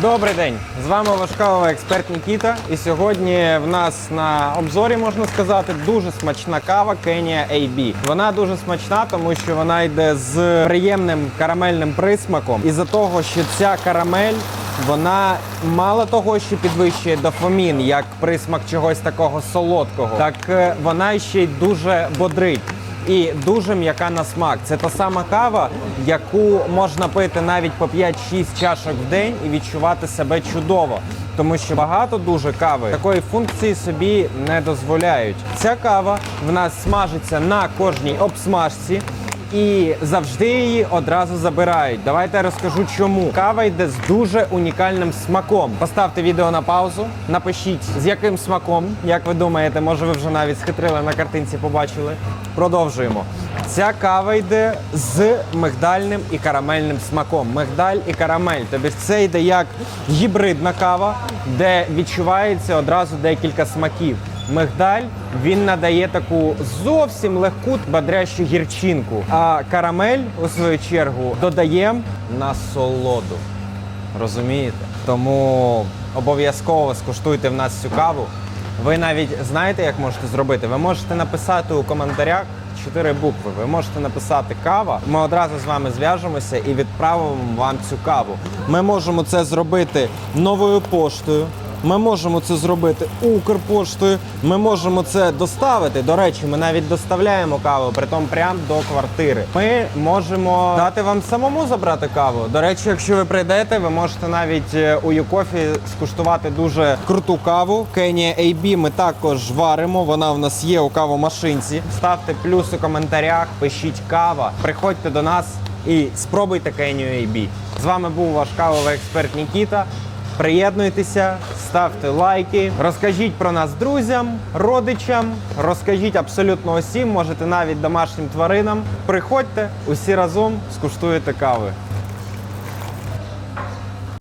Добрий день! З вами ваш кавовий експерт Нікіта. І сьогодні в нас на обзорі можна сказати дуже смачна кава Kenya AB. Вона дуже смачна, тому що вона йде з приємним карамельним присмаком. Із-за того, що ця карамель. Вона мало того, що підвищує дофамін, як присмак чогось такого солодкого, так е, вона ще й дуже бодрить і дуже м'яка на смак. Це та сама кава, яку можна пити навіть по 5-6 чашок в день і відчувати себе чудово. Тому що багато дуже кави такої функції собі не дозволяють. Ця кава в нас смажиться на кожній обсмажці. І завжди її одразу забирають. Давайте я розкажу, чому кава йде з дуже унікальним смаком. Поставте відео на паузу, напишіть з яким смаком, як ви думаєте, може ви вже навіть схитрили на картинці, побачили. Продовжуємо. Ця кава йде з мигдальним і карамельним смаком. Мигдаль і карамель. Тобто це йде як гібридна кава, де відчувається одразу декілька смаків. Мигдаль він надає таку зовсім легку бодрящу гірчинку. А карамель, у свою чергу, додає насолоду. Розумієте? Тому обов'язково скуштуйте в нас цю каву. Ви навіть знаєте, як можете зробити? Ви можете написати у коментарях чотири букви. Ви можете написати кава. Ми одразу з вами зв'яжемося і відправимо вам цю каву. Ми можемо це зробити новою поштою. Ми можемо це зробити Укрпоштою. Ми можемо це доставити. До речі, ми навіть доставляємо каву, притом прямо до квартири. Ми можемо дати вам самому забрати каву. До речі, якщо ви прийдете, ви можете навіть е, у Юкофі скуштувати дуже круту каву. Kenya AB ми також варимо. Вона в нас є у кавомашинці. Ставте плюс у коментарях, пишіть кава. Приходьте до нас і спробуйте Kenya AB. З вами був ваш кавовий експерт Нікіта. Приєднуйтеся, ставте лайки, розкажіть про нас друзям, родичам, розкажіть абсолютно усім, можете навіть домашнім тваринам. Приходьте усі разом, скуштуєте кави.